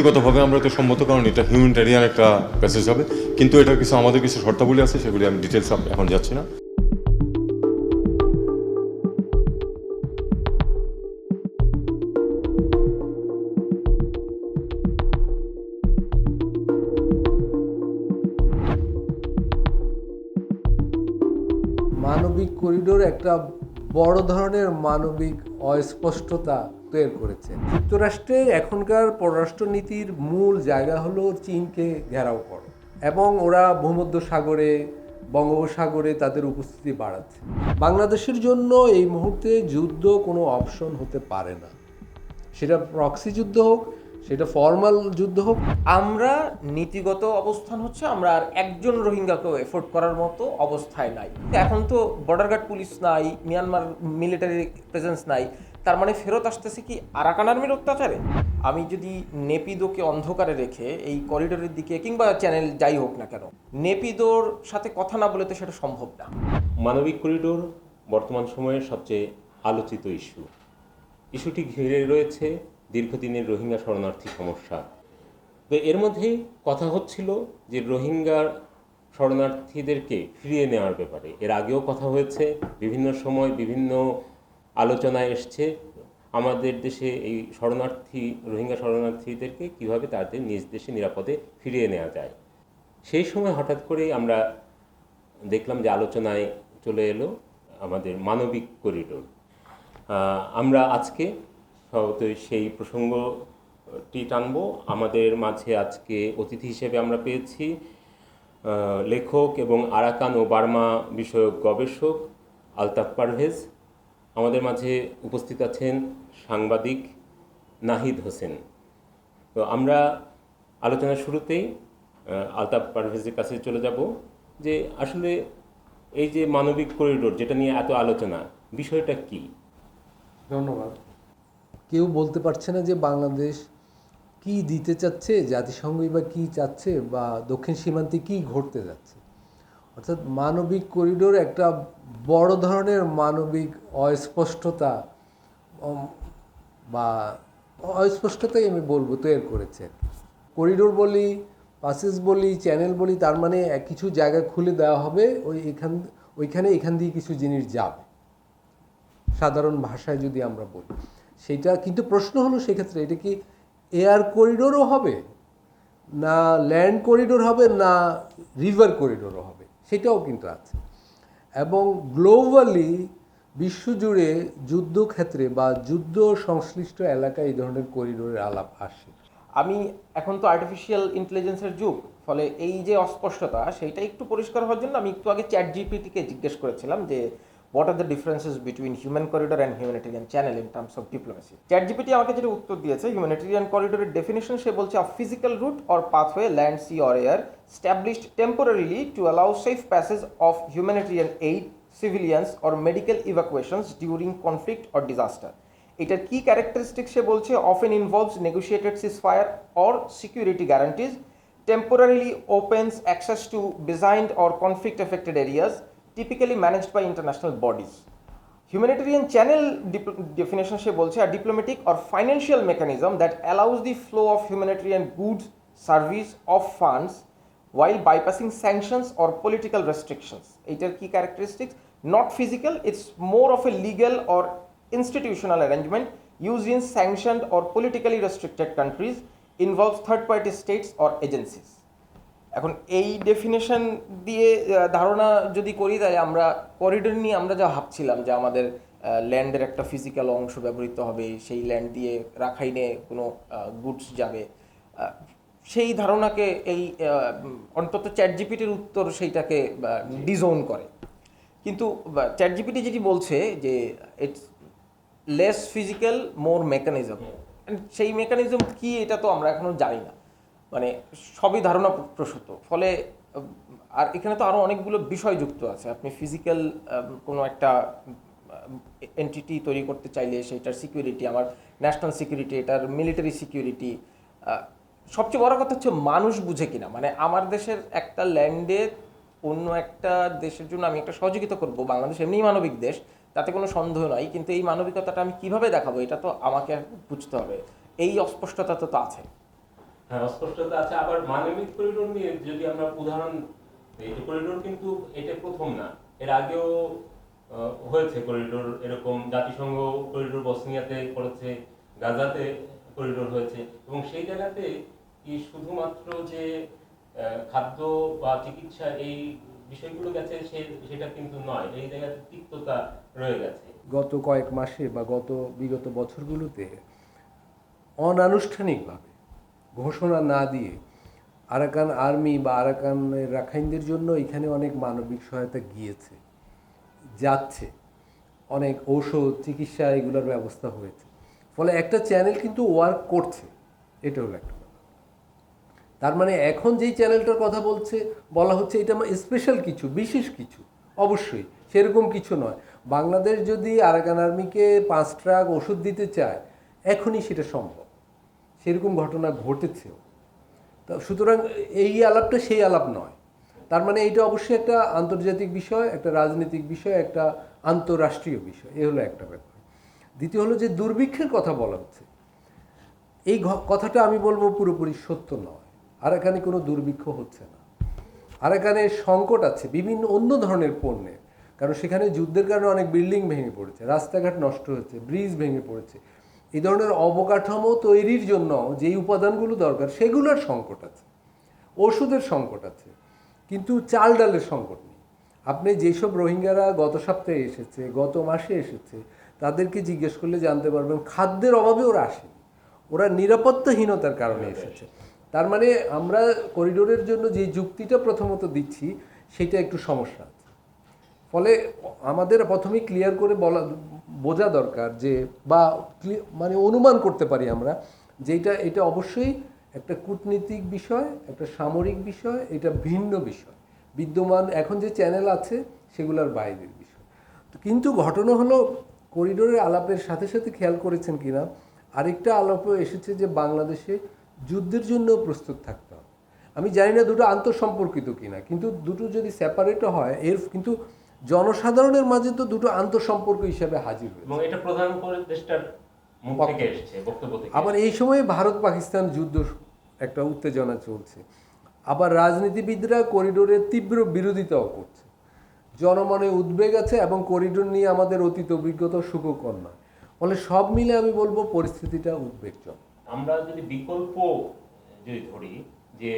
নীতিগতভাবে আমরা তো সম্মত, কারণ এটা হিউম্যানিটারিয়ান একটা প্যাসেজ হবে। কিন্তু এটার কিছু আমাদের কিছু শর্তাবলী আছে, সেগুলি আমি ডিটেলস এখন যাচ্ছি না। মানবিক করিডোর একটা বড় ধরনের মানবিক অস্পষ্টতা তৈরি করেছে। যুক্তরাষ্ট্রের এখনকার পররাষ্ট্রনীতির মূল জায়গা হলো চীনকে ঘেরাও করা এবং ওরা ভূমধ্য সাগরে বঙ্গোপসাগরে তাদের উপস্থিতি বাড়াচ্ছে। বাংলাদেশের জন্য এই মুহূর্তে যুদ্ধ কোনো অপশন হতে পারে না। সেটা প্রক্সি যুদ্ধ হোক, সেটা ফর্মাল যুদ্ধ হোক। আমরা নীতিগত অবস্থান হচ্ছে, আমরা আর একজন রোহিঙ্গাকেও এফোর্ড করার মতো অবস্থায় নাই। এখন তো বর্ডার গার্ড পুলিশ নাই মিয়ানমার মিলিটারি প্রেজেন্স নাই। তার মানে ফেরত আসতেছে কি আরাকান আর্মির অত্যাচারে আমি যদি নেপিদোকে অন্ধকারে রেখে এই করিডোরের দিকে কিংবা চ্যানেল যাই হোক না কেন, নেপিদোর সাথে কথা না বলে তো সেটা সম্ভব না। মানবিক করিডোর বর্তমান সময়ের সবচেয়ে আলোচিত ইস্যু। ইস্যুটি ঘিরে রয়েছে দীর্ঘদিনের রোহিঙ্গা শরণার্থী সমস্যা। তো এর মধ্যেই কথা হচ্ছিল যে রোহিঙ্গার শরণার্থীদেরকে ফিরিয়ে নেওয়ার ব্যাপারে। এর আগেও কথা হয়েছে, বিভিন্ন সময় বিভিন্ন আলোচনায় এসছে আমাদের দেশে এই শরণার্থী, রোহিঙ্গা শরণার্থীদেরকে কীভাবে তাদের নিজ দেশে নিরাপদে ফিরিয়ে নেওয়া যায়। সেই সময় হঠাৎ করেই আমরা দেখলাম যে আলোচনায় চলে এলো আমাদের মানবিক করিডোর। আমরা আজকে সম্ভবত সেই প্রসঙ্গটি টানব। আমাদের মাঝে আজকে অতিথি হিসেবে আমরা পেয়েছি লেখক এবং আরাকান ও বার্মা বিষয়ক গবেষক আলতাফ পারভেজ। আমাদের মাঝে উপস্থিত আছেন সাংবাদিক নাহিদ হোসেন। তো আমরা আলোচনার শুরুতেই আলতাফ পারভেজের কাছে চলে যাব যে আসলে এই যে মানবিক করিডোর যেটা নিয়ে এত আলোচনা, বিষয়টা কি? ধন্যবাদ। কেউ বলতে পারছে না যে বাংলাদেশ কি দিতে চাচ্ছে, জাতিসংঘই বা কি চাচ্ছে, বা দক্ষিণ সীমান্তে কি ঘটতে যাচ্ছে। অর্থাৎ মানবিক করিডোর একটা বড় ধরনের মানবিক অস্পষ্টতা বা অস্পষ্টতাই আমি বলব তৈরি করেছে। করিডোর বলি, পাসেস বলি, চ্যানেল বলি, তার মানে কিছু জায়গা খুলে দেওয়া হবে, ওই এখান, ওইখানে এখান দিয়ে কিছু জিনিস যাবে। সাধারণ ভাষায় যদি আমরা বলি। সেটা কিন্তু প্রশ্ন হলো সেক্ষেত্রে, এটা কি এয়ার করিডোরও হবে? না ল্যান্ড করিডোর হবে না রিভার করিডোরও হবে? সেটাও কিন্তু আছে। এবং গ্লোবালি বিশ্বজুড়ে যুদ্ধক্ষেত্রে বা যুদ্ধ সংশ্লিষ্ট এলাকায় এই ধরনের করিডোরের আলাপ আসে। আমি এখন তো আর্টিফিশিয়াল ইন্টেলিজেন্সের যুগ, ফলে এই যে অস্পষ্টতা, সেইটা একটু পরিষ্কার হওয়ার জন্য আমি একটু আগে চ্যাট জিপিটিকে জিজ্ঞেস করেছিলাম যে what are the differences between human corridor and humanitarian channel in terms of diplomacy chat GPT আমাকে যেটা উত্তর দিয়েছে হিউম্যানিটেরিয়ান করিডোরের ডেফিনেশন সে বলছে a physical route or pathway land sea or air established temporarily to allow safe passage of humanitarian aid civilians or medical evacuations during conflict or disaster এটার কি characteristic সে বলছে? Often involves negotiated ceasefire or security guarantees temporarily opens access to designed or conflict affected areas typically managed by international bodies. Humanitarian channel definition she bolche a diplomatic or financial mechanism that allows the flow of humanitarian goods, service of funds while bypassing sanctions or political restrictions. Eighter key characteristics not physical, it's more of a legal or institutional arrangement used in sanctioned or politically restricted countries, involves third party states or agencies. এখন এই definition দিয়ে ধারণা যদি করি তাহলে আমরা corridor নিয়ে আমরা যা ভাবছিলাম যে আমাদের ল্যান্ডের একটা ফিজিক্যাল অংশ ব্যবহৃত হবে, সেই ল্যান্ড দিয়ে রাখাইনে কোনো গুডস যাবে সেই ধারণাকে এই অন্তত চ্যাট জিপিটির উত্তর সেইটাকে ডিজোন করে। কিন্তু চ্যাট জিপিটি যেটি বলছে যে it's less physical more mechanism সেই মেকানিজম কি এটা তো আমরা এখনও জানি না। মানে সবই ধারণা প্রসূত। ফলে, আর এখানে তো আরও অনেকগুলো বিষয় যুক্ত আছে। আপনি ফিজিক্যাল কোনো একটা এন্টিটি তৈরি করতে চাইলে সেটার সিকিউরিটি আমার ন্যাশনাল সিকিউরিটি এটার মিলিটারি সিকিউরিটি সবচেয়ে বড় কথা হচ্ছে মানুষ বুঝে কিনা। মানে আমার দেশের একটা ল্যান্ডে অন্য একটা দেশের জন্য আমি একটা সহযোগিতা করব। বাংলাদেশ এমনিই মানবিক দেশ, তাতে কোনো সন্দেহ নয় কিন্তু এই মানবিকতাটা আমি কীভাবে দেখাবো, এটা তো আমাকে বুঝতে হবে। এই অস্পষ্টতা তো তো আছে। হ্যাঁ অস্পষ্টতা আছে। আবার মানবিক করিডোর নিয়ে যদি আমরা উদাহরণ এই করিডোর কিন্তু এটা প্রথম না। এর আগেও হয়েছে করিডোর এরকম। জাতিসংঘ করিডোর বসনিয়াতে করেছে, গাজাতে করিডোর হয়েছে। এবং সেই জায়গাতে কি শুধুমাত্র যে খাদ্য বা চিকিৎসা এই বিষয়গুলো গেছে সেটা কিন্তু নয়। এই জায়গাতে তিক্ততা রয়ে গেছে। গত কয়েক মাসে বা গত বিগত বছরগুলোতে অনানুষ্ঠানিকভাবে ঘোষণা না দিয়ে আরাকান আর্মি বা আরাকানের রাখাইনদের জন্য এখানে অনেক মানবিক সহায়তা গিয়েছে, যাচ্ছে। অনেক ঔষধ, চিকিৎসা এগুলোর ব্যবস্থা হয়েছে। ফলে একটা চ্যানেল কিন্তু ওয়ার্ক করছে এটা হলো একটা তার মানে এখন যেই চ্যানেলটার কথা বলছে, বলা হচ্ছে এটা স্পেশাল কিছু, বিশেষ কিছু। অবশ্যই, সেরকম কিছু নয়। বাংলাদেশ যদি আরাকান আর্মিকে পাঁচ ট্রাক ওষুধ দিতে চায়, এখনই সেটা সম্ভব। সেরকম ঘটনা ঘটেছেও। তা সুতরাং এই আলাপটা সেই আলাপ নয়। তার মানে এইটা অবশ্যই একটা আন্তর্জাতিক বিষয়, একটা রাজনৈতিক বিষয়, একটা আন্তঃরাষ্ট্রীয় বিষয়। এ হলো একটা ব্যাপার। দ্বিতীয় হলো যে দুর্ভিক্ষের কথা বলা হচ্ছে। এই কথাটা আমি বলব পুরোপুরি সত্য নয়। আর এখানে কোনো দুর্ভিক্ষ হচ্ছে না। আর এখানে সংকট আছে, বিভিন্ন অন্য ধরনের পণ্যের। কারণ সেখানে যুদ্ধের কারণে অনেক বিল্ডিং ভেঙে পড়েছে, রাস্তাঘাট নষ্ট হচ্ছে ব্রিজ ভেঙে পড়েছে। এই ধরনের অবকাঠামো তৈরির জন্য যেই উপাদানগুলো দরকার সেগুলোর সংকট আছে। ওষুধের সংকট আছে কিন্তু চাল ডালের সংকট নেই। আপনি যেসব রোহিঙ্গারা গত সপ্তাহে এসেছে গত মাসে এসেছে তাদেরকে জিজ্ঞেস করলে জানতে পারবেন খাদ্যের অভাবে ওরা আসেনি। ওরা নিরাপত্তাহীনতার কারণে এসেছে। তার মানে আমরা করিডোরের জন্য যে যুক্তিটা প্রথমত দিচ্ছি সেটা একটু সমস্যা আছে। ফলে আমাদের প্রথমেই ক্লিয়ার করে বলা বোঝা দরকার যে বা মানে অনুমান করতে পারি আমরা যে এটা এটা অবশ্যই একটা কূটনীতিক বিষয়, একটা সামরিক বিষয়, এটা ভিন্ন বিষয়। বিদ্যমান এখন যে চ্যানেল আছে সেগুলোর বাইরের বিষয়। কিন্তু ঘটনা হলো করিডোরের আলাপের সাথে সাথে খেয়াল করেছেন কিনা? আরেকটা আলাপও এসেছে যে বাংলাদেশে যুদ্ধের জন্য প্রস্তুত থাকতে হবে। আমি জানি না দুটো আন্তঃসম্পর্কিত কিনা, কিন্তু দুটো যদি সেপারেটও হয়, এর কিন্তু জনসাধারণের মাঝে তো দুটো আন্তঃসম্পর্ক হিসাবে হাজির হয়েছে। এবং এটা প্রধান উপদেষ্টার থেকে এসেছে বক্তব্য থেকে আবার এই সময়ে ভারত পাকিস্তান যুদ্ধ একটা উত্তেজনা চলছে। আবার রাজনীতিবিদরা করিডোরের তীব্র বিরোধিতাও করছে। জনমনে উদ্বেগ আছে এবং করিডোর নিয়ে আমাদের অতীত অভিজ্ঞতা সুখকর নয় ফলে সব মিলে আমি বলব পরিস্থিতিটা উদ্বেগজনক। আমরা যদি বিকল্প যদি ধরি যে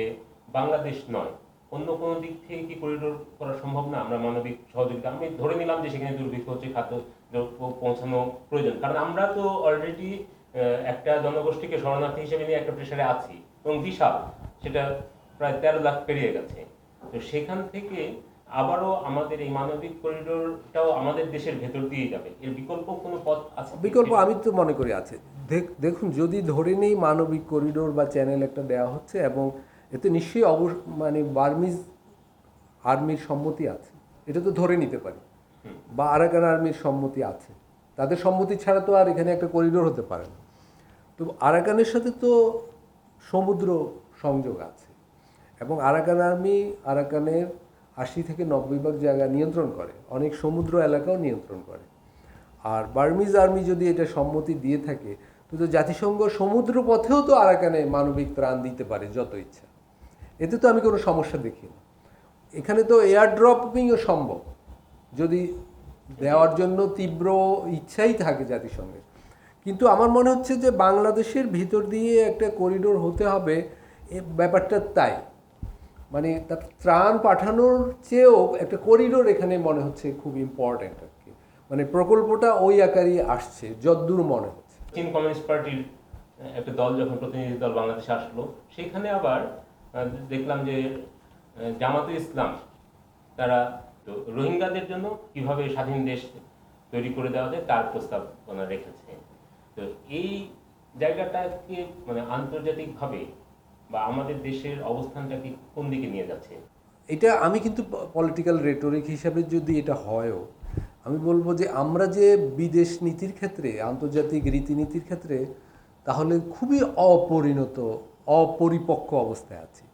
বাংলাদেশ নয় অন্য কোনো দিক থেকে কি করিডোর করা সম্ভব না? আমরা মানবিক সহযোগিতা, আমি ধরে নিলাম যে সেখানে দুর্ভিক্ষ হচ্ছে, খাদ্য পৌঁছানো প্রয়োজন। কারণ আমরা তো অলরেডি একটা জনগোষ্ঠীকে শরণার্থী হিসেবে নিয়ে একটা প্রেশারে আছি এবং বিশাল, সেটা প্রায় তেরো লাখ পেরিয়ে গেছে। তো সেখান থেকে আবারও আমাদের এই মানবিক করিডোরটাও আমাদের দেশের ভেতর দিয়ে যাবে। এর বিকল্প কোনো পথ আছে বিকল্প আমি তো মনে করি আছে। দেখ- দেখুন, যদি ধরে নেই মানবিক করিডোর বা চ্যানেল একটা দেওয়া হচ্ছে এবং এতে নিশ্চয়ই অব মানে বার্মিজ আর্মির সম্মতি আছে। এটা তো ধরে নিতে পারি। বা আরাকান আর্মির সম্মতি আছে। তাদের সম্মতি ছাড়া তো আর এখানে একটা করিডোর হতে পারে না। তো আরাকানের সাথে তো সমুদ্র সংযোগ আছে। এবং আরাকান আর্মি আরাকানের আশি থেকে নব্বই ভাগ জায়গা নিয়ন্ত্রণ করে। অনেক সমুদ্র এলাকাও নিয়ন্ত্রণ করে। আর বার্মিজ আর্মি যদি এটা সম্মতি দিয়ে থাকে তো তো জাতিসংঘ সমুদ্র পথেও তো আরাকানে মানবিক ত্রাণ দিতে পারে যত ইচ্ছা। এতে তো আমি কোনো সমস্যা দেখি না। এখানে তো এয়ার ড্রপিংও সম্ভব। যদি দেওয়ার জন্য তীব্র ইচ্ছাই থাকে জাতিসংঘের কিন্তু আমার মনে হচ্ছে যে বাংলাদেশের ভিতর দিয়ে একটা করিডোর হতে হবে ব্যাপারটা তাই। মানে তার ত্রাণ পাঠানোর চেয়েও একটা করিডোর এখানে মনে হচ্ছে খুব ইম্পর্ট্যান্ট আর কি। মানে প্রকল্পটা ওই আকারই আসছে, যদ্দূর মনে হচ্ছে। চীন কমিউনিস্ট পার্টির একটা দল যখন প্রতিনিধি দল বাংলাদেশে আসলো, সেখানে আবার দেখলাম যে জামাতে ইসলাম, তারা রোহিঙ্গাদের জন্য কীভাবে স্বাধীন দেশ তৈরি করে দেওয়া যায় তার প্রস্তাবনা রেখেছে। তো এই জায়গাটাকে মানে আন্তর্জাতিকভাবে বা আমাদের দেশের অবস্থানটাকে কোন দিকে নিয়ে যাচ্ছে? এটা আমি কিন্তু পলিটিক্যাল রেটরিক হিসাবে যদি এটা হয়ও, আমি বলব যে আমরা যে বিদেশ নীতির ক্ষেত্রে, আন্তর্জাতিক রীতিনীতির ক্ষেত্রে, তাহলে খুবই অপরিণত অপরিপক্ক অবস্থায় আছি।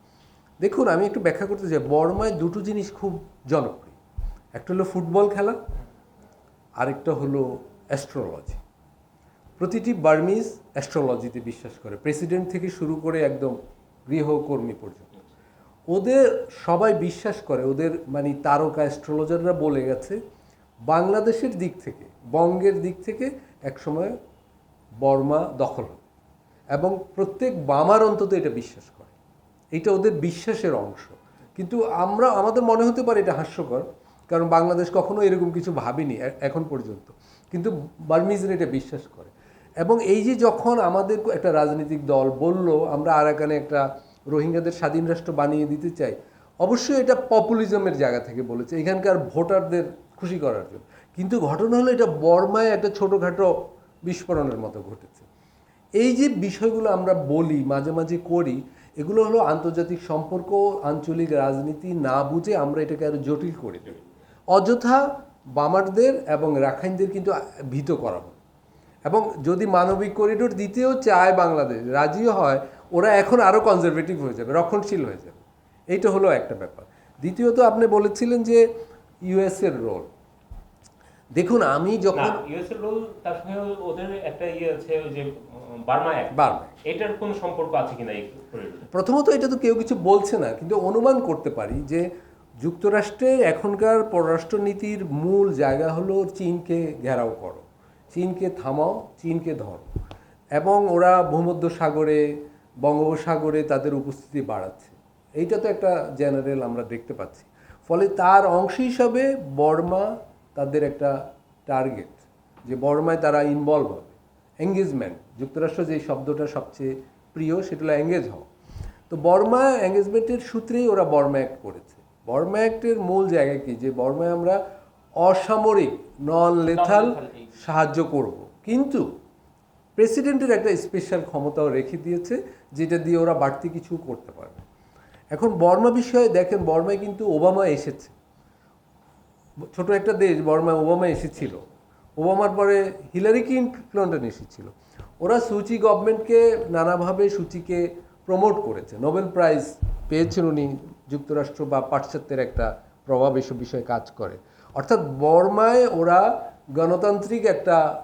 দেখুন, আমি একটু ব্যাখ্যা করতে চাই। বর্মায় দুটো জিনিস খুব জনপ্রিয়। একটা হলো ফুটবল খেলা, আরেকটা হলো অ্যাস্ট্রোলজি প্রতিটি বার্মিজ অ্যাস্ট্রোলজিতে বিশ্বাস করে। প্রেসিডেন্ট থেকে শুরু করে একদম গৃহকর্মী পর্যন্ত। ওদের সবাই বিশ্বাস করে, ওদের মানে তারকা অ্যাস্ট্রোলজাররা বলে গেছে, বাংলাদেশের দিক থেকে, বঙ্গের দিক থেকে একসময় বর্মা দখল এবং প্রত্যেক বামার অন্তত এটা বিশ্বাস করে। এটা ওদের বিশ্বাসের অংশ। কিন্তু আমরা, আমাদের মনে হতে পারে এটা হাস্যকর, কারণ বাংলাদেশ কখনো এরকম কিছু ভাবিনি এখন পর্যন্ত। কিন্তু বার্মিজরা এটা বিশ্বাস করে। এবং এই যে যখন আমাদের একটা রাজনৈতিক দল বলল, আমরা আরাকানে একটা রোহিঙ্গাদের স্বাধীন রাষ্ট্র বানিয়ে দিতে চাই, অবশ্যই এটা পপুলিজমের জায়গা থেকে বলেছে, এখানকার ভোটারদের খুশি করার জন্য। কিন্তু ঘটনা হলো এটা বর্মায় একটা ছোটোখাটো বিস্ফোরণের মতো ঘটেছে। এই যে বিষয়গুলো আমরা বলি, মাঝে মাঝে করি, এগুলো হলো আন্তর্জাতিক সম্পর্ক, আঞ্চলিক রাজনীতি না বুঝে আমরা এটাকে আরও জটিল করে দেব অযথা বামারদের এবং রাখাইনদের কিন্তু ভীত করা হয় এবং যদি মানবিক করিডোর দিতেও চায় বাংলাদেশ রাজিও হয়, ওরা এখন আরও কনজারভেটিভ হয়ে যাবে, রক্ষণশীল হয়ে যাবে। এইটা হলো একটা ব্যাপার। দ্বিতীয়ত আপনি বলেছিলেন যে ইউএসের রোল দেখুন আমি যখন ইউএস রোল তার সঙ্গে ওদের একটা ইয়ে আছে যে বার্মা অ্যাক্ট বার্মা এটার কোনো সম্পর্ক আছে কিনা এই প্রথমত এটা তো কেউ কিছু বলছে না কিন্তু অনুমান করতে পারি যে যুক্তরাষ্ট্রের এখনকার পররাষ্ট্রনীতির মূল জায়গা হলো চীনকে ঘেরাও করো। চীনকে থামাও চীনকে ধরো। এবং ওরা ভূমধ্য সাগরে বঙ্গোপসাগরে তাদের উপস্থিতি বাড়াচ্ছে। এইটা তো একটা জেনারেল আমরা দেখতে পাচ্ছি। ফলে তার অংশ হিসাবে বর্মা তাদের একটা টার্গেট যে বর্মায় তারা ইনভলভ হবে। এঙ্গেজমেন্ট যুক্তরাষ্ট্র যে শব্দটা সবচেয়ে প্রিয় সেটা হলো এঙ্গেজ হওয়া। তো বর্মা এঙ্গেজমেন্টের সূত্রেই ওরা বর্মা অ্যাক্ট করেছে। বর্মা অ্যাক্টের মূল জায়গা কি? যে বর্মায় আমরা অসামরিক নন লেথাল সাহায্য করব। কিন্তু প্রেসিডেন্টের একটা স্পেশাল ক্ষমতাও রেখে দিয়েছে যেটা দিয়ে ওরা বাড়তি কিছু করতে পারবে। এখন বর্মা বিষয়ে দেখেন বর্মায় কিন্তু ওবামা এসেছে। ছোট একটা দেশ বর্মায় ওবামা এসেছিল। ওবামার পরে হিলারি ক্লিন্টন এসেছিল। ওরা সুচি গভর্নমেন্টকে নানাভাবে সূচিকে প্রমোট করেছে। নোবেল প্রাইজ পেয়েছেন উনি, যুক্তরাষ্ট্র বা পাশ্চাত্যের একটা প্রভাব এসব বিষয়ে কাজ করে। অর্থাৎ বর্মায় ওরা গণতান্ত্রিক একটা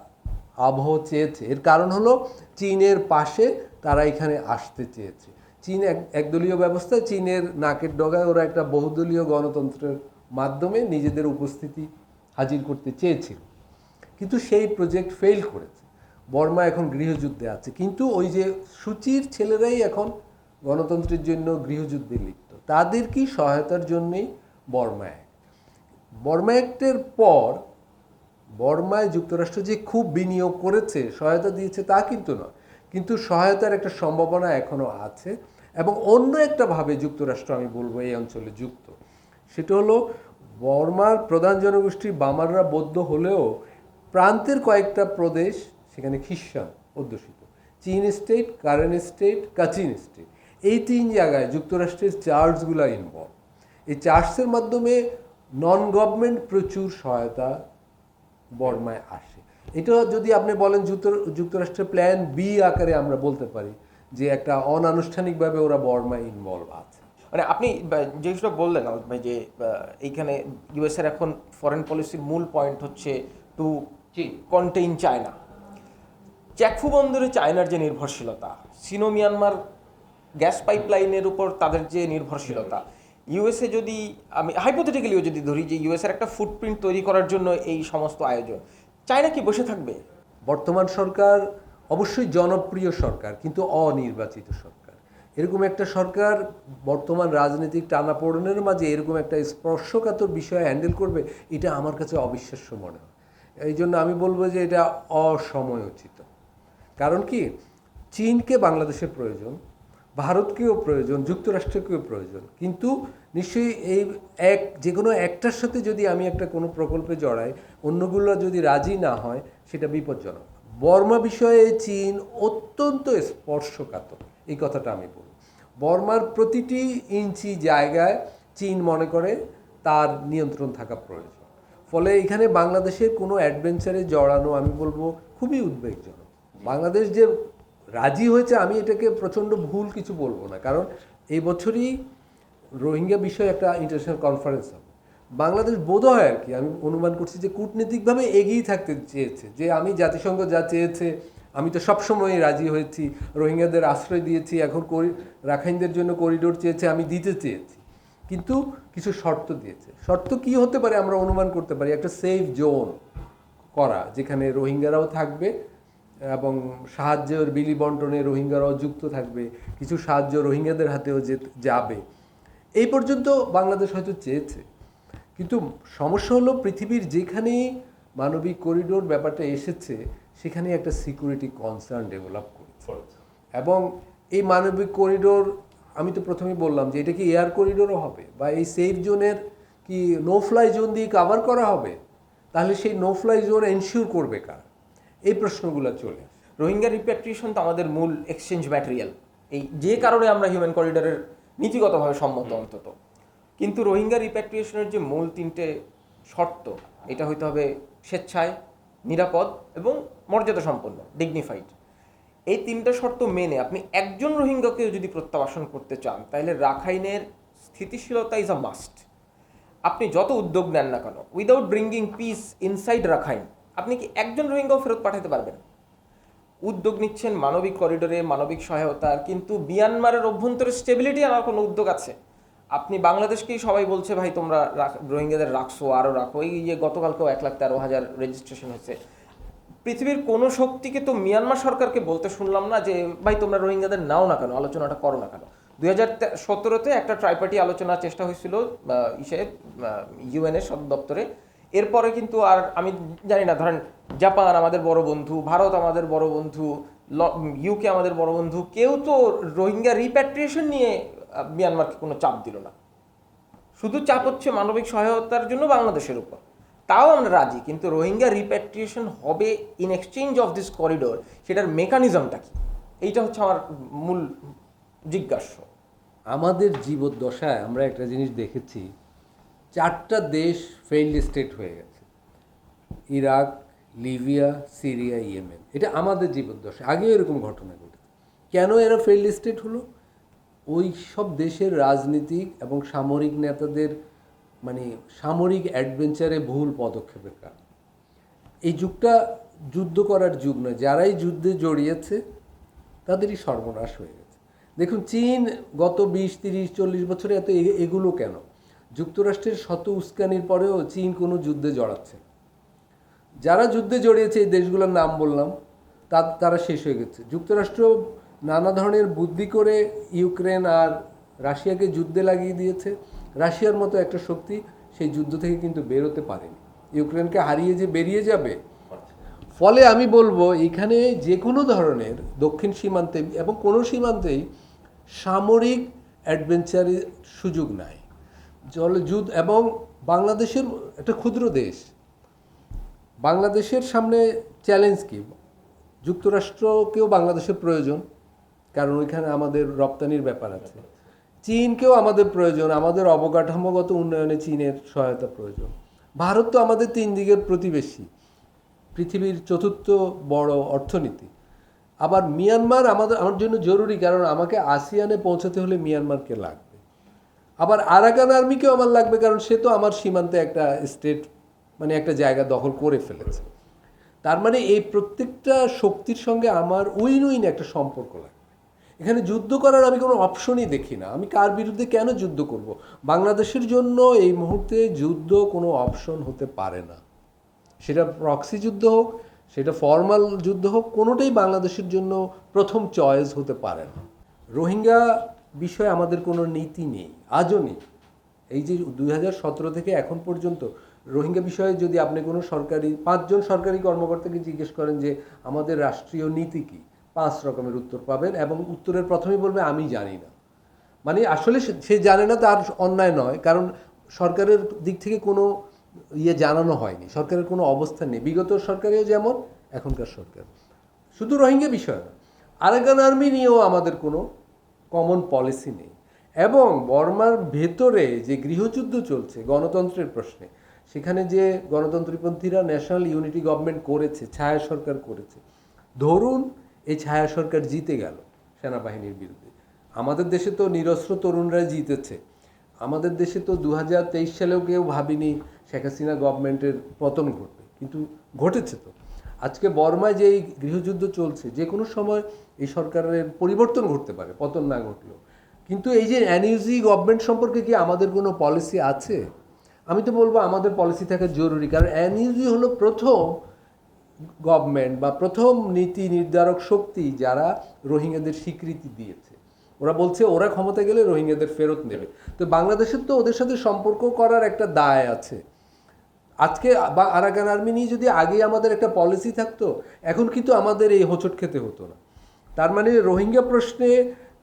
আবহ চেয়েছে। এর কারণ হলো, চীনের পাশে তারা এখানে আসতে চেয়েছে। চীন এক একদলীয় ব্যবস্থা, চীনের নাকের ডগায় ওরা একটা বহুদলীয় গণতন্ত্রের মাধ্যমে নিজেদের উপস্থিতি হাজির করতে চেয়েছিল। কিন্তু সেই প্রজেক্ট ফেল করেছে। বর্মা এখন গৃহযুদ্ধে আছে। কিন্তু ওই যে সূচির ছেলেরাই এখন গণতন্ত্রের জন্য গৃহযুদ্ধে লিপ্ত। তাদের কি সহায়তার জন্যই বর্মা অ্যাক্ট বর্মা অ্যাক্টের পর বর্মায় যুক্তরাষ্ট্র যে খুব বিনিয়োগ করেছে, সহায়তা দিয়েছে তা কিন্তু নয়। কিন্তু সহায়তার একটা সম্ভাবনা এখনও আছে এবং অন্য একটা ভাবে যুক্তরাষ্ট্র আমি বলব এই অঞ্চলে যুক্ত। সেটা হলো বর্মার প্রধান জনগোষ্ঠী বামাররা বৌদ্ধ হলেও প্রান্তের কয়েকটা প্রদেশ সেখানে খ্রিস্টান অধ্যুষিত। Chin state Karen state Kachin state এই তিন জায়গায় যুক্তরাষ্ট্রের চার্চগুলো ইনভলভ এই চার্চের মাধ্যমে নন গভর্নমেন্ট প্রচুর সহায়তা বর্মায় আসে। এটা যদি আপনি বলেন যুক্ত- যুক্তরাষ্ট্রের প্ল্যান বি আকারে আমরা বলতে পারি যে একটা অনানুষ্ঠানিকভাবে ওরা বর্মায় ইনভলভ আছে। মানে আপনি বা- যে জিনিসটা বললেন ভাই যে এইখানে ইউএস এর এখন ফরেন পলিসির মূল পয়েন্ট হচ্ছে টু কন্টেইন চায়না চ্যাকফু বন্দরে চায়নার যে নির্ভরশীলতা সিনো মিয়ানমার গ্যাস পাইপলাইনের উপর তাদের যে নির্ভরশীলতা ইউএসএ যদি আমি হাইপোথেটিক্যালিও যদি ধরি যে ইউএসএর একটা ফুটপ্রিন্ট তৈরি করার জন্য এই সমস্ত আয়োজন চায়না কি বসে থাকবে? বর্তমান সরকার অবশ্যই জনপ্রিয় সরকার কিন্তু অনির্বাচিত সরকার। এরকম একটা সরকার বর্তমান রাজনৈতিক টানাপোড়েনের মাঝে এরকম একটা স্পর্শকাতর বিষয় হ্যান্ডেল করবে, এটা আমার কাছে অবিশ্বাস্য মনে হয়। এই জন্য আমি বলব যে এটা অসময়োচিত। কারণ কি? চীনকে বাংলাদেশের প্রয়োজন, ভারতকেও প্রয়োজন, যুক্তরাষ্ট্রকেও প্রয়োজন। কিন্তু নিশ্চয়ই এই এক, যে কোনো একটার সাথে যদি আমি একটা কোনো প্রকল্পে জড়াই, অন্যগুলো যদি রাজি না হয়, সেটা বিপজ্জনক। বর্মা বিষয়ে চীন অত্যন্ত স্পর্শকাতর। এই কথাটা আমি বলব। বর্মার প্রতিটি ইঞ্চি জায়গায় চীন মনে করে তার নিয়ন্ত্রণ থাকা প্রয়োজন। ফলে এখানে বাংলাদেশের কোনো অ্যাডভেঞ্চারে জড়ানো আমি বলব খুবই উদ্বেগজনক। বাংলাদেশ যে রাজি হয়েছে আমি এটাকে প্রচণ্ড ভুল কিছু বলব না। কারণ এই বছরই রোহিঙ্গা বিষয়ে একটা ইন্টারন্যাশনাল কনফারেন্স হবে। বাংলাদেশ বোধ হয় আর কি, আমি অনুমান করছি যে কূটনীতিকভাবে এগিয়ে থাকতে চেয়েছে, যে আমি জাতিসংঘ যা চেয়েছে আমি তো সবসময় রাজি হয়েছি, রোহিঙ্গাদের আশ্রয় দিয়েছি, এখন করি- রাখাইনদের জন্য করিডোর চেয়েছে, আমি দিতে চেয়েছি। কিন্তু কিছু শর্ত দিয়েছে। শর্ত কি হতে পারে আমরা অনুমান করতে পারি? একটা সেফ জোন করা, যেখানে রোহিঙ্গারাও থাকবে এবং সাহায্যের বিলি বন্টনে রোহিঙ্গারাও যুক্ত থাকবে, কিছু সাহায্য রোহিঙ্গাদের হাতেও যে- যাবে। এই পর্যন্ত বাংলাদেশ হয়তো চেয়েছে। কিন্তু সমস্যা হলো পৃথিবীর যেখানেই মানবিক করিডোর ব্যাপারটা এসেছে সেখানে একটা সিকিউরিটি কনসার্ন ডেভেলপ করেছে এবং এই মানবিক করিডোর আমি তো প্রথমেই বললাম যে এটা কি এয়ার করিডোরও হবে? বা এই সেফ জোনের কি নো ফ্লাই জোন দিয়ে কভার করা হবে? তাহলে সেই নো ফ্লাই জোন এনশিওর করবে কার? এই প্রশ্নগুলো চলে রোহিঙ্গা রিপ্যাট্রিয়েশন তো আমাদের মূল এক্সচেঞ্জ ম্যাটেরিয়াল এই যে কারণে আমরা হিউম্যান করিডোরের নীতিগতভাবে সম্মত অন্তত। কিন্তু রোহিঙ্গা রিপ্যাট্রিয়েশনের যে মূল তিনটে শর্ত এটা হইতে হবে স্বেচ্ছায় নিরাপদ এবং মর্যাদা সম্পন্ন ডিগনিফাইড এই তিনটা শর্ত মেনে আপনি একজন রোহিঙ্গাকেও যদি প্রত্যাবাসন করতে চান, তাহলে রাখাইনের স্থিতিশীলতা ইজ আ মাস্ট আপনি যত উদ্যোগ নেন না কেন without bringing peace inside Rakhine, আপনি কি একজন রোহিঙ্গাও ফেরত পাঠাতে পারবেন? উদ্যোগ নিচ্ছেন মানবিক করিডোরে মানবিক সহায়তার কিন্তু মিয়ানমারের অভ্যন্তরে স্টেবিলিটি আনার কোনো উদ্যোগ আছে? আপনি বাংলাদেশকেই সবাই বলছে, ভাই, তোমরা রোহিঙ্গাদের রাখছো আরও রাখো। এই যে গতকালকেও এক লাখ তেরো হাজার রেজিস্ট্রেশন হয়েছে। পৃথিবীর কোনো শক্তিকে তো মিয়ানমার সরকারকে বলতে শুনলাম না যে, ভাই, তোমরা রোহিঙ্গাদের নাও না কেন? আলোচনাটা করো না কেন? দুই হাজার সতেরোতে একটা ট্রাইপার্টি আলোচনার চেষ্টা হয়েছিল ইসে ইউএনএর সদর দপ্তরে। এরপরে কিন্তু আর আমি জানি না, ধরেন জাপান আমাদের বড় বন্ধু, ভারত আমাদের বড় বন্ধু ইউকে আমাদের বড় বন্ধু, কেউ তো রোহিঙ্গা রিপ্যাট্রিয়েশন নিয়ে মিয়ানমারকে কোনো চাপ দিল না। শুধু চাপ হচ্ছে মানবিক সহায়তার জন্য বাংলাদেশের উপর। তাও আমরা রাজি, কিন্তু রোহিঙ্গা রিপ্যাট্রিয়েশন হবে in exchange of this corridor সেটার মেকানিজমটা কি? এইটা হচ্ছে আমার মূল জিজ্ঞাস্য আমাদের জীবদ্দশায় আমরা একটা জিনিস দেখেছি, চারটা দেশ ফেইল্ড স্টেট হয়ে গেছে। Iraq, Libya, Syria, Yemen. এটা আমাদের জীবদ্দশায়। আগেও এরকম ঘটনা ঘটেছে। কেন এরা ফেইল্ড স্টেট হলো? ওই সব দেশের রাজনীতিক এবং সামরিক নেতাদের মানে সামরিক অ্যাডভেঞ্চারে ভুল পদক্ষেপের কারণ এই যুগটা যুদ্ধ করার যুগ নয়, যারাই যুদ্ধে জড়িয়েছে, তাদেরই সর্বনাশ হয়ে গেছে। দেখুন, চীন গত বিশ, তিরিশ, চল্লিশ বছরে এত এগুলো কেন? যুক্তরাষ্ট্রের শত উস্কানির পরেও চীন কোনো যুদ্ধে জড়াচ্ছে যারা যুদ্ধে জড়িয়েছে, এই দেশগুলোর নাম বললাম, তা, তারা শেষ হয়ে গেছে। যুক্তরাষ্ট্র নানা ধরনের বুদ্ধি করে ইউক্রেন আর রাশিয়াকে যুদ্ধে লাগিয়ে দিয়েছে। রাশিয়ার মতো একটা শক্তি সেই যুদ্ধ থেকে কিন্তু বেরোতে পারেনি। ইউক্রেনকে হারিয়ে যে বেরিয়ে যাবে, ফলে আমি বলব এখানে যে কোনো ধরনের দক্ষিণ সীমান্তে এবং কোনো সীমান্তেই সামরিক অ্যাডভেঞ্চারের সুযোগ নাই। জলযুদ্ধ এবং বাংলাদেশের একটা ক্ষুদ্র দেশ। বাংলাদেশের সামনে চ্যালেঞ্জ কি? যুক্তরাষ্ট্রকেও বাংলাদেশের প্রয়োজন। কারণ ওইখানে আমাদের রপ্তানির ব্যাপার আছে। চীনকেও আমাদের প্রয়োজন, আমাদের অবকাঠামোগত উন্নয়নে চীনের সহায়তা প্রয়োজন। ভারত তো আমাদের তিন দিকের প্রতিবেশী, পৃথিবীর চতুর্থ বড় অর্থনীতি। আবার মিয়ানমার আমাদের, আমার জন্য জরুরি, কারণ আমাকে আসিয়ানে পৌঁছাতে হলে মিয়ানমারকে লাগবে। আবার আরাকান আর্মিকেও আমার লাগবে, কারণ সে তো আমার সীমান্তে একটা স্টেট মানে একটা জায়গা দখল করে ফেলেছে। তার মানে এই প্রত্যেকটা শক্তির সঙ্গে আমার উইন উইন একটা সম্পর্ক লাগবে। এখানে যুদ্ধ করার আমি কোনো অপশনই দেখি না। আমি কার বিরুদ্ধে কেন যুদ্ধ করব? বাংলাদেশের জন্য এই মুহূর্তে যুদ্ধ কোনো অপশন হতে পারে না। সেটা প্রক্সি যুদ্ধ হোক, সেটা ফর্মাল যুদ্ধ হোক, কোনোটাই বাংলাদেশের জন্য প্রথম চয়েস হতে পারে না। রোহিঙ্গা বিষয়ে আমাদের কোনো নীতি নেই, আজও নেই। এই যে দুই হাজার সতেরো থেকে এখন পর্যন্ত রোহিঙ্গা বিষয়ে যদি আপনি কোনো সরকারি, পাঁচজন সরকারি কর্মকর্তাকে জিজ্ঞেস করেন যে আমাদের রাষ্ট্রীয় নীতি কী পাঁচ রকমের উত্তর পাবেন এবং উত্তরের প্রথমেই বলবে, আমি জানি না। মানে আসলে সে- জানে না, তার অন্যায় নয়, কারণ সরকারের দিক থেকে কোনো ইয়ে জানানো হয়নি, সরকারের কোনো অবস্থান নেই। বিগত সরকারেও যেমন, এখনকার সরকার। শুধু রোহিঙ্গা বিষয় না, আরাকান আর্মি নিয়েও আমাদের কোনো কমন পলিসি নেই। এবং বর্মার ভেতরে যে গৃহযুদ্ধ চলছে, গণতন্ত্রের প্রশ্নে, সেখানে যে গণতন্ত্রপন্থীরা ন্যাশনাল ইউনিটি গভর্নমেন্ট করেছে, ছায়া সরকার করেছে, ধরুন এই ছায়া সরকার জিতে গেল সেনাবাহিনীর বিরুদ্ধে। আমাদের দেশে তো নিরস্ত্র তরুণরা জিতেছে। আমাদের দেশে তো দু হাজার তেইশ সালেও কেউ ভাবিনি শেখ হাসিনা গভর্নমেন্টের পতন ঘটবে। কিন্তু ঘটেছে তো। আজকে বর্মায় যে এই গৃহযুদ্ধ চলছে, যে কোনো সময় এই সরকারের পরিবর্তন ঘটতে পারে, পতন না ঘটলেও। কিন্তু এই যে এনইউজি গভর্নমেন্ট সম্পর্কে কি আমাদের কোনো পলিসি আছে? আমি তো বলব আমাদের পলিসি থাকা জরুরি। কারণ এনইউজি হলো প্রথম গভর্নমেন্ট বা প্রথম নীতি নির্ধারক শক্তি যারা রোহিঙ্গাদের স্বীকৃতি দিয়েছে। ওরা বলছে, ওরা ক্ষমতা গেলে রোহিঙ্গাদের ফেরত নেবে। তো বাংলাদেশের তো ওদের সাথে সম্পর্ক করার একটা দায় আছে। আজকে বা আরাকান আর্মি নিয়ে যদি আগে আমাদের একটা পলিসি থাকতো, এখন কিন্তু আমাদের এই হোঁচট খেতে হতো না। তার মানে রোহিঙ্গা প্রশ্নে,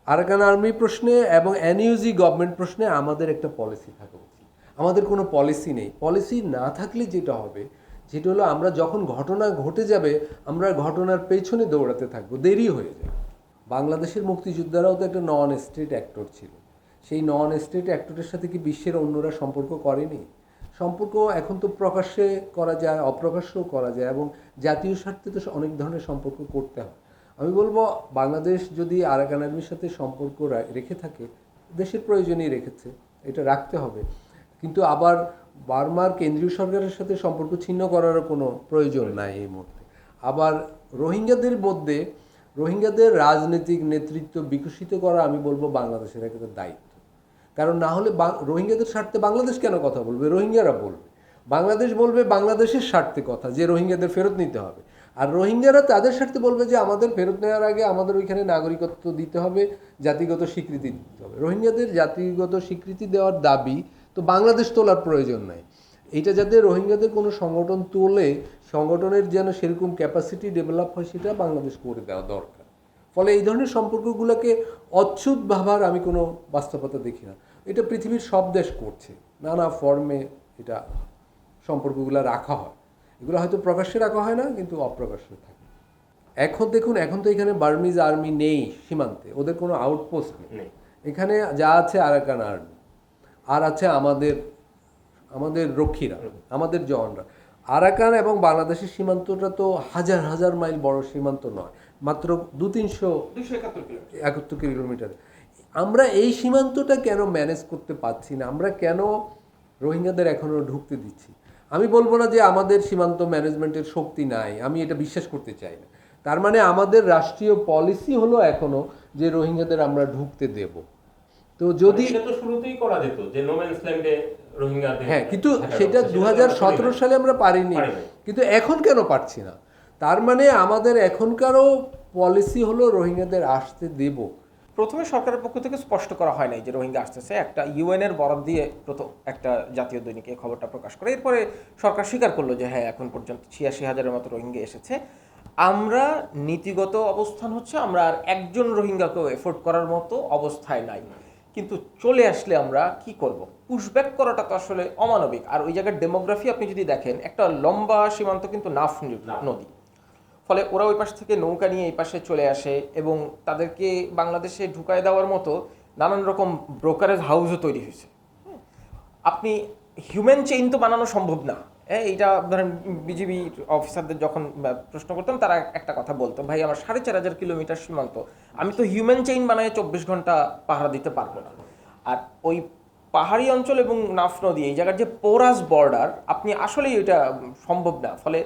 আরাকান আর্মি প্রশ্নে এবং এনইউজি গভর্নমেন্ট প্রশ্নে আমাদের একটা পলিসি থাকা উচিত। আমাদের কোনো পলিসি নেই। পলিসি না থাকলে যেটা হবে যেটা হলো আমরা যখন ঘটনা ঘটে যাবে, আমরা ঘটনার পেছনে দৌড়াতে থাকব, দেরি হয়ে যাবে বাংলাদেশের মুক্তিযোদ্ধারাও তো একটা নন স্টেট অ্যাক্টর ছিল। সেই নন স্টেট অ্যাক্টরের সাথে কি বিশ্বের অন্যরা সম্পর্ক করেনি? সম্পর্ক এখন তো প্রকাশ্যে করা যায়, অপ্রকাশ্যও করা যায় এবং জাতীয় স্বার্থে তো অনেক ধরনের সম্পর্ক করতে হয়। আমি বলব, বাংলাদেশ যদি আরাকান আর্মির সাথে সম্পর্ক রেখে থাকে, দেশের প্রয়োজনেই রেখেছে, এটা রাখতে হবে। কিন্তু আবার বার্মার কেন্দ্রীয় সরকারের সাথে সম্পর্ক ছিন্ন করারও কোনো প্রয়োজন নাই এই মুহূর্তে। আবার রোহিঙ্গাদের মধ্যে, রোহিঙ্গাদের রাজনৈতিক নেতৃত্ব বিকশিত করা আমি বলব বাংলাদেশের একটা দায়িত্ব। কারণ না হলে রোহিঙ্গাদের স্বার্থে বাংলাদেশ কেন কথা বলবে? রোহিঙ্গারা বলবে। বাংলাদেশ বলবে বাংলাদেশের স্বার্থে কথা, যে রোহিঙ্গাদের ফেরত নিতে হবে। আর রোহিঙ্গারা তাদের স্বার্থে বলবে যে আমাদের ফেরত নেওয়ার আগে আমাদের ওইখানে নাগরিকত্ব দিতে হবে, জাতিগত স্বীকৃতি দিতে হবে। রোহিঙ্গাদের জাতিগত স্বীকৃতি দেওয়ার দাবি তো বাংলাদেশ তোলার প্রয়োজন নাই। এটা যাতে রোহিঙ্গাদের কোনো সংগঠন তোলে সংগঠনের যেন সেরকম ক্যাপাসিটি ডেভেলপ হয় সেটা বাংলাদেশ করে দেওয়া দরকার। ফলে এই ধরনের সম্পর্কগুলোকে অচ্ছুত ভাবার আমি কোনো বাস্তবতা দেখি না। এটা পৃথিবীর সব দেশ করছে। নানা ফর্মে এটা সম্পর্কগুলো রাখা হয়। এগুলো হয়তো প্রকাশ্যে রাখা হয় না কিন্তু অপ্রকাশ্যে থাকে। এখন দেখুন এখন তো এখানে বার্মিজ আর্মি নেই সীমান্তে। ওদের কোনো আউটপোস্ট নেই। এখানে যা আছে আরাকান আর্মি। আর আছে আমাদের আমাদের রক্ষীরা আমাদের জওয়ানরা। আরাকান এবং বাংলাদেশের সীমান্তটা তো হাজার হাজার মাইল বড় সীমান্ত নয় মাত্র দু তিনশো একাত্তর কিলোমিটার। আমরা এই সীমান্তটা কেন ম্যানেজ করতে পারছি না? আমরা কেন রোহিঙ্গাদের এখনও ঢুকতে দিচ্ছি? আমি বলব না যে আমাদের সীমান্ত ম্যানেজমেন্টের শক্তি নাই আমি এটা বিশ্বাস করতে চাই না। তার মানে আমাদের রাষ্ট্রীয় পলিসি হলো এখনও যে রোহিঙ্গাদের আমরা ঢুকতে দেব। তো যদি তো শুরুতেই করা যেত যে নোম্যান্স ল্যান্ডে রোহিঙ্গাদের হ্যাঁ কিন্তু সেটা দু সালে আমরা পারিনি। কিন্তু এখন কেন পারছি না? তার মানে আমাদের এখনকারও পলিসি হলো রোহিঙ্গাদের আসতে দেব। প্রথমে সরকারের পক্ষ থেকে স্পষ্ট করা হয় নাই যে রোহিঙ্গা আসতেছে। একটা ইউএন এর বরাদ দিয়ে প্রথম একটা জাতীয় দৈনিকে খবরটা প্রকাশ করে। এরপরে সরকার স্বীকার করল যে হ্যাঁ এখন পর্যন্ত ছিয়াশি হাজারের মতো রোহিঙ্গা এসেছে। আমরা নীতিগত অবস্থান হচ্ছে আমরা আর একজন রোহিঙ্গাকেও এফোর্ড করার মতো অবস্থায় নাই। কিন্তু চলে আসলে আমরা কি করব? পুশব্যাক করাটা তো আসলে অমানবিক। আর ওই জায়গার ডেমোগ্রাফি আপনি যদি দেখেন একটা লম্বা সীমান্ত কিন্তু নাফ নদী। ফলে ওরা ওই পাশ থেকে নৌকা নিয়ে এই পাশে চলে আসে এবং তাদেরকে বাংলাদেশে ঢুকায় দেওয়ার মতো নানান রকম ব্রোকারেজ হাউসও তৈরি হয়েছে। আপনি হিউম্যান চেইন তো বানানো সম্ভব না। এইটা ধরেন বিজিবি অফিসারদের যখন প্রশ্ন করতাম, তারা একটা কথা বলতো, ভাই, আমার সাড়ে চার হাজার কিলোমিটার সীমান্ত, আমি তো হিউম্যান চেইন বানায় চব্বিশ ঘণ্টা পাহারা দিতে পারব না। আর ওই পাহাড়ি অঞ্চল এবং নাফ নদী, এই জায়গার যে পোরাস বর্ডার, আপনি আসলেই এটা সম্ভব না। ফলে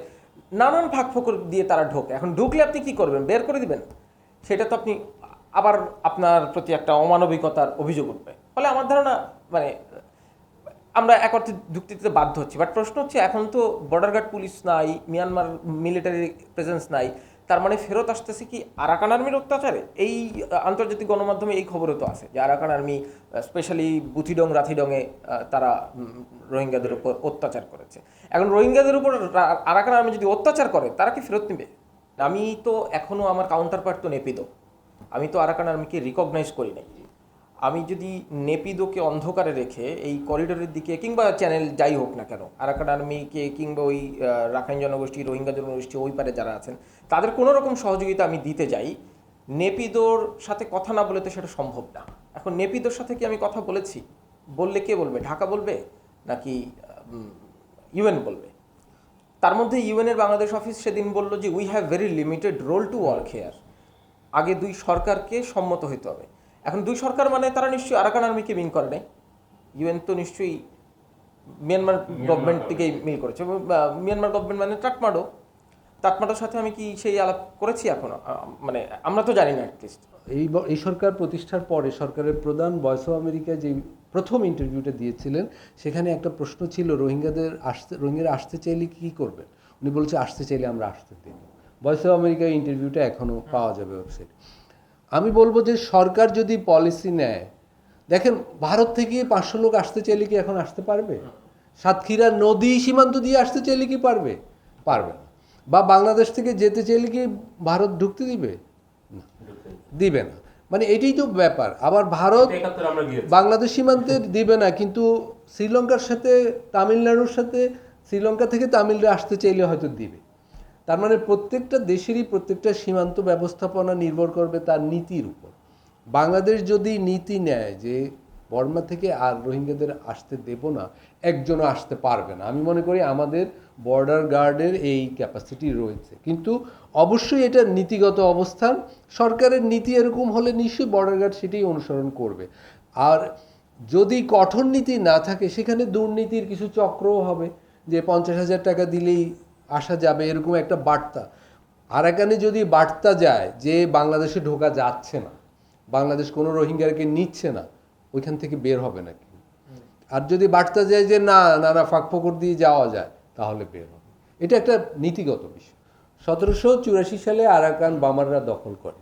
নানান ফাঁক ফোকর দিয়ে তারা ঢোকে। এখন ঢুকলে আপনি কি করবেন? বের করে দিবেন? সেটা তো আপনি আবার আপনার প্রতি একটা অমানবিকতার অভিযোগ উঠবে। ফলে আমার ধারণা মানে আমরা এক অর্থে যুক্তি দিতে বাধ্য হচ্ছি। বাট প্রশ্ন হচ্ছে, এখন তো বর্ডার গার্ড পুলিশ নাই মিয়ানমার মিলিটারি প্রেজেন্স নাই, তার মানে ফেরত আসতেছে কি আরাকান আর্মির অত্যাচারে? এই আন্তর্জাতিক গণমাধ্যমে এই খবরও তো আছে যে আরাকান আর্মি স্পেশালি বুথিডং, রাথিডংয়ে তারা রোহিঙ্গাদের উপর অত্যাচার করেছে। এখন রোহিঙ্গাদের উপর আরাকান আর্মি যদি অত্যাচার করে, তারা কি ফেরত নেবে? আমি তো এখনও আমার কাউন্টার পার্ট তো নেপিদো আমি তো আরাকান আর্মিকে রিকগনাইজ করি নাই। আমি যদি নেপিদোকে অন্ধকারে রেখে এই করিডোরের দিকে কিংবা চ্যানেল যাই হোক না কেন, আরাকান আর্মিকে কিংবা ওই রাখাইন জনগোষ্ঠী, রোহিঙ্গা জনগোষ্ঠী ওই পারে যারা আছেন, তাদের কোনো রকম সহযোগিতা আমি দিতে যাই। নেপিদোর সাথে কথা না বলে তো সেটা সম্ভব না। এখন নেপিদোর সাথে কি আমি কথা বলেছি? বললে কে বলবে? ঢাকা বলবে? নাকি ইউএন বলবে? তার মধ্যে ইউএনের বাংলাদেশ অফিস সেদিন বলল যে we have very limited role to work here আগে দুই সরকারকে সম্মত হইতে হবে। এখন দুই সরকার মানে তারা নিশ্চয়ই আরাকান আর্মিকে মিন করে নাই। ইউএন তো নিশ্চয়ই মিয়ানমার গভর্নমেন্টকেই মিল করেছে। এবং, মিয়ানমার গভর্নমেন্ট মানে ট্রাকমাডো তাতমাটার সাথে আমি কি সেই আলাপ করেছি এখনও? মানে আমরা তো জানি না অ্যাটলিস্ট এই এই সরকার প্রতিষ্ঠার পরে সরকারের প্রধান ভয়েস অফ আমেরিকা যে প্রথম ইন্টারভিউটা দিয়েছিলেন সেখানে একটা প্রশ্ন ছিল রোহিঙ্গাদের আসতে রোহিঙ্গারা আসতে চাইলে কী করবেন উনি বলছে আসতে চাইলে আমরা আসতে দেব। ভয়েস অফ আমেরিকা ইন্টারভিউটা এখনও পাওয়া যাবে ওয়েবসাইট আমি বলব যে সরকার যদি পলিসি নেয় দেখেন ভারত থেকে পাঁচশো লোক আসতে চাইলে কি এখন আসতে পারবে? সাতক্ষীরা নদী সীমান্ত দিয়ে আসতে চাইলে কি পারবে? পারবে বা বাংলাদেশ থেকে যেতে চাইলে কি ভারত ঢুকতে দিবে? না দিবে না। মানে এটাই তো ব্যাপার। আবার ভারত বাংলাদেশ সীমান্তে দিবে না কিন্তু শ্রীলঙ্কার সাথে তামিলনাড়ুর সাথে শ্রীলঙ্কা থেকে তামিলরা আসতে চাইলে হয়তো দিবে। তার মানে প্রত্যেকটা দেশেরই প্রত্যেকটা সীমান্ত ব্যবস্থাপনা নির্ভর করবে তার নীতির উপর। বাংলাদেশ যদি নীতি নেয় যে বর্মা থেকে আর রোহিঙ্গাদের আসতে দেব না, একজনও আসতে পারবে না। আমি মনে করি আমাদের বর্ডার গার্ডের এই ক্যাপাসিটি রয়েছে। কিন্তু অবশ্যই এটা নীতিগত অবস্থান। সরকারের নীতি এরকম হলে নিশ্চয়ই বর্ডার গার্ড সেটাই অনুসরণ করবে। আর যদি কঠোর নীতি না থাকে, সেখানে দুর্নীতির কিছু চক্রও হবে। যে পঞ্চাশ হাজার টাকা দিলেই আসা যাবে, এরকম একটা বার্তা। আরাকানে যদি বার্তা যায় যে বাংলাদেশে ঢোকা যাচ্ছে না, বাংলাদেশ কোনো রোহিঙ্গাকে নিচ্ছে না, ওইখান থেকে বের হবে না কেউ আর যদি বার্তা যায় যে না নানা ফাঁক ফকর দিয়ে যাওয়া যায়, তাহলে বের হবে। এটা একটা নীতিগত বিষয়। সতেরোশো চুরাশি সালে আরাকান বামাররা দখল করে।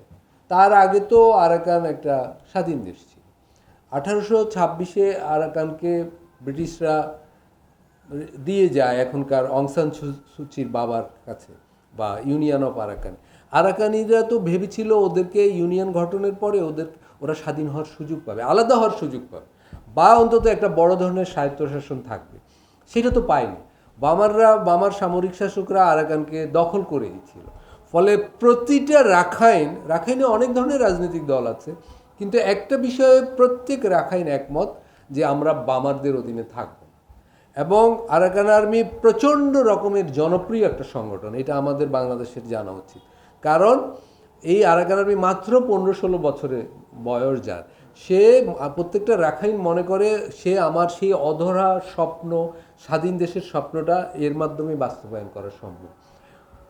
তার আগে তো আরাকান একটা স্বাধীন দেশ ছিল। আঠারোশো ছাব্বিশে আরাকানকে ব্রিটিশরা দিয়ে যায় এখনকার অংসান সুচির বাবার কাছে বা ইউনিয়ন অফ আরাকান। আরাকানিরা তো ভেবেছিল ওদেরকে ইউনিয়ন গঠনের পরে ওদের, ওরা স্বাধীন হওয়ার সুযোগ পাবে, আলাদা হওয়ার সুযোগ পাবে। বা অন্তত একটা বড় ধরনের স্বায়ত্তশাসন থাকবে। সেটা তো পায়নি। বামাররা, বামার সামরিক শাসকরা আরাকানকে দখল করে দিচ্ছিল ফলে প্রতিটা রাখাইন, রাখাইনে অনেক ধরনের রাজনৈতিক দল আছে, কিন্তু একটা বিষয়ে প্রত্যেক রাখাইন একমত যে আমরা বামারদের অধীনে থাকব। এবং আরাকান আর্মি প্রচণ্ড রকমের জনপ্রিয় একটা সংগঠন, এটা আমাদের বাংলাদেশের জানা উচিত। কারণ এই আরাকান আর্মি মাত্র পনেরো ষোলো বছরে বয়স যার। সে প্রত্যেকটা রাখাইন মনে করে সে আমার সেই অধরা স্বপ্ন, স্বাধীন দেশের স্বপ্নটা এর মাধ্যমে বাস্তবায়ন করা সম্ভব।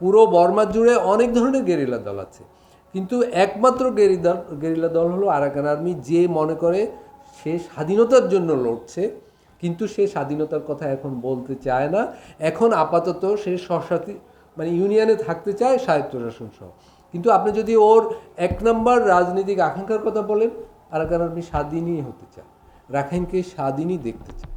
পুরো বর্মা জুড়ে অনেক ধরনের গেরিলা দল আছে। কিন্তু একমাত্র গেরিদল গেরিলা দল হলো আরাকান আর্মি, যে মনে করে সে স্বাধীনতার জন্য লড়ছে। কিন্তু সে স্বাধীনতার কথা এখন বলতে চায় না। এখন আপাতত সে সশাতি মানে ইউনিয়নে থাকতে চায় স্বায়ত্তশাসন সহ। কিন্তু আপনি যদি ওর এক নম্বর রাজনৈতিক আকাঙ্ক্ষার কথা বলেন আর কারণ আপনি স্বাধীনই হতে চায় রাখাইনকে স্বাধীনই দেখতে চায়